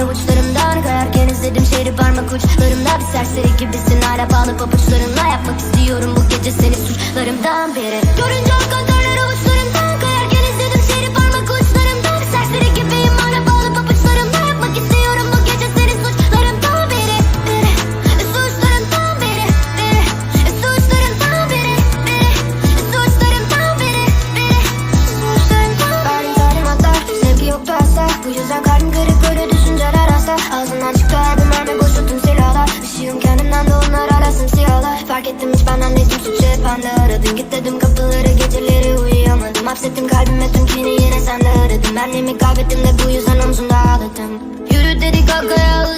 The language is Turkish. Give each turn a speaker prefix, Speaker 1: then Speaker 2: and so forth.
Speaker 1: terler avuçlarımdan Kayarken izledim şehri parmak uçlarımda. Bir serseri gibisin hala bağlı pabuçlarınla Yapmak istiyorum. Bu gece seni suçlarımdan beri. Görünce Bu yüzden kalbim garip böyle düşünceler hasta Ağzından çıktı her bir mermi boşalttım Işığım kendimden de onlar arasın siyahlar Fark ettim hiç benden değilsin suçu hep bende Aradın git dedim kapıları geceleri uyuyamadım. Hapsettim kalbime tüm kini yine sende aradım Ben nemi kaybettim de bu yüzden omzunda ağladım. Yürü dedi kalk ayağı